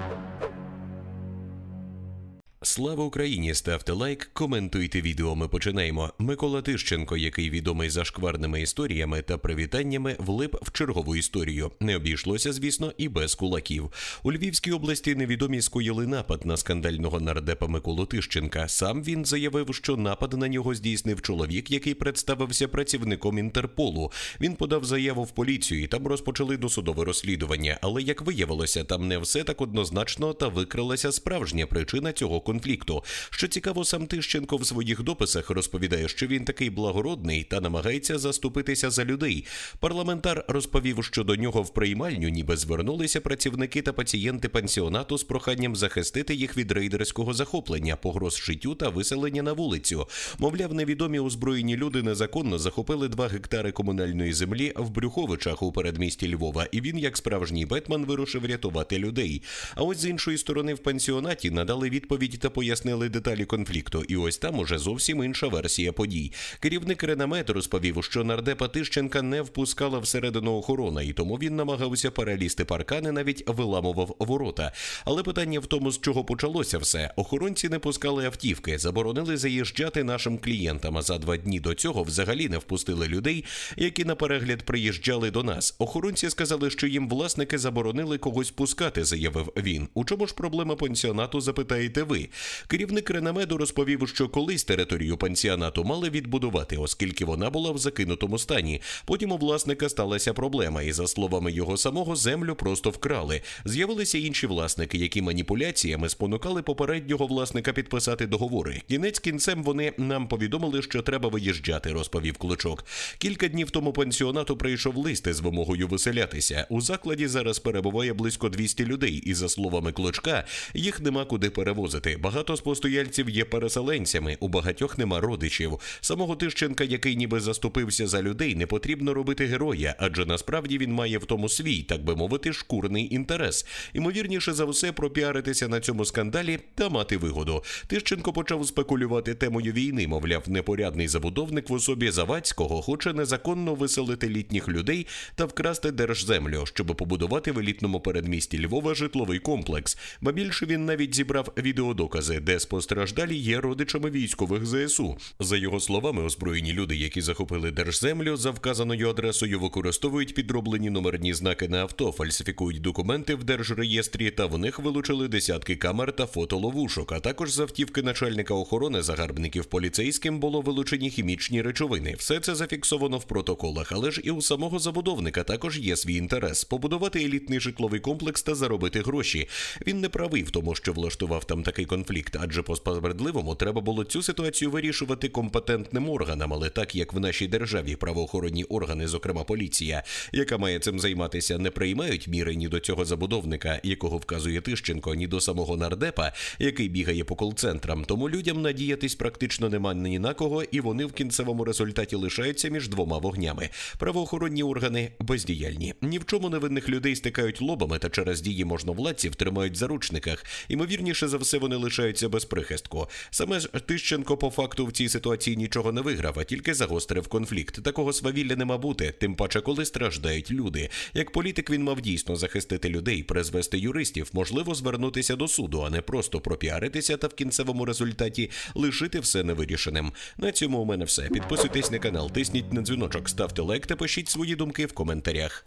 Thank you. Слава Україні! Ставте лайк, коментуйте відео. Ми починаємо. Микола Тищенко, який відомий зашкварними історіями та привітаннями, влип в чергову історію. Не обійшлося, звісно, і без кулаків. У Львівській області невідомі скоїли напад на скандального нардепа Миколу Тищенка. Сам він заявив, що напад на нього здійснив чоловік, який представився працівником Інтерполу. Він подав заяву в поліцію, і там розпочали досудове розслідування. Але як виявилося, там не все так однозначно та викрилася справжня причина цього конфлікту. Що цікаво, сам Тищенко в своїх дописах розповідає, що він такий благородний та намагається заступитися за людей. Парламентар розповів, що до нього в приймальню ніби звернулися працівники та пацієнти пансіонату з проханням захистити їх від рейдерського захоплення, погроз життю та виселення на вулицю. Мовляв, невідомі озброєні люди незаконно захопили два гектари комунальної землі в Брюховичах у передмісті Львова, і він, як справжній Бетмен, вирушив рятувати людей. А ось з іншої сторони в пансіонаті надали відповідь та пояснили деталі конфлікту. І ось там уже зовсім інша версія подій. Керівник Ренамет розповів, що нардепа Тищенка не впускала всередину охорона, і тому він намагався перелізти паркани, навіть виламував ворота. Але питання в тому, з чого почалося все. Охоронці не пускали автівки, заборонили заїжджати нашим клієнтам. А за два дні до цього взагалі не впустили людей, які на перегляд приїжджали до нас. Охоронці сказали, що їм власники заборонили когось пускати, заявив він. У чому ж проблема пансіонату? Запитаєте ви. Керівник Ренамеду розповів, що колись територію пансіонату мали відбудувати, оскільки вона була в закинутому стані. Потім у власника сталася проблема, і за словами його самого, землю просто вкрали. З'явилися інші власники, які маніпуляціями спонукали попереднього власника підписати договори. Кінець кінцем вони нам повідомили, що треба виїжджати, розповів Клочок. Кілька днів тому пансіонату прийшов лист із вимогою виселятися. У закладі зараз перебуває близько 200 людей, і за словами Клочка, їх нема куди перевозити. Багато з постояльців є переселенцями, у багатьох нема родичів. Самого Тищенка, який ніби заступився за людей, не потрібно робити героя, адже насправді він має в тому свій, так би мовити, шкурний інтерес. Імовірніше за все, пропіаритися на цьому скандалі та мати вигоду. Тищенко почав спекулювати темою війни. Мовляв, непорядний забудовник в особі Завадського хоче незаконно виселити літніх людей та вкрасти держземлю, щоб побудувати в елітному передмісті Львова житловий комплекс. Ба більше він навіть зібрав відеодокази, де спостраждалі є родичами військових ЗСУ. За його словами, озброєні люди, які захопили держземлю за вказаною адресою, використовують підроблені номерні знаки на авто, фальсифікують документи в держреєстрі та в них вилучили десятки камер та фотоловушок. А також з автівки начальника охорони загарбників поліцейським було вилучені хімічні речовини. Все це зафіксовано в протоколах, але ж і у самого забудовника також є свій інтерес побудувати елітний житловий комплекс та заробити гроші. Він не правий в тому, що влаштував там такий конфлікт, адже по справедливому треба було цю ситуацію вирішувати компетентним органам. Але так як в нашій державі правоохоронні органи, зокрема поліція, яка має цим займатися, не приймають міри ні до цього забудовника, якого вказує Тищенко, ні до самого нардепа, який бігає по кол-центрам, тому людям надіятись практично нема ні на кого, і вони в кінцевому результаті лишаються між двома вогнями. Правоохоронні органи бездіяльні. Ні в чому невинних людей стикають лобами та через дії можновладців тримають заручниках. Імовірніше за все, вони лишаються без прихистку. Саме ж Тищенко по факту в цій ситуації нічого не виграв, а тільки загострив конфлікт. Такого свавілля нема бути, тим паче, коли страждають люди. Як політик він мав дійсно захистити людей, призвести юристів, можливо, звернутися до суду, а не просто пропіаритися та в кінцевому результаті лишити все невирішеним. На цьому у мене все. Підписуйтесь на канал, тисніть на дзвіночок, ставте лайк та пишіть свої думки в коментарях.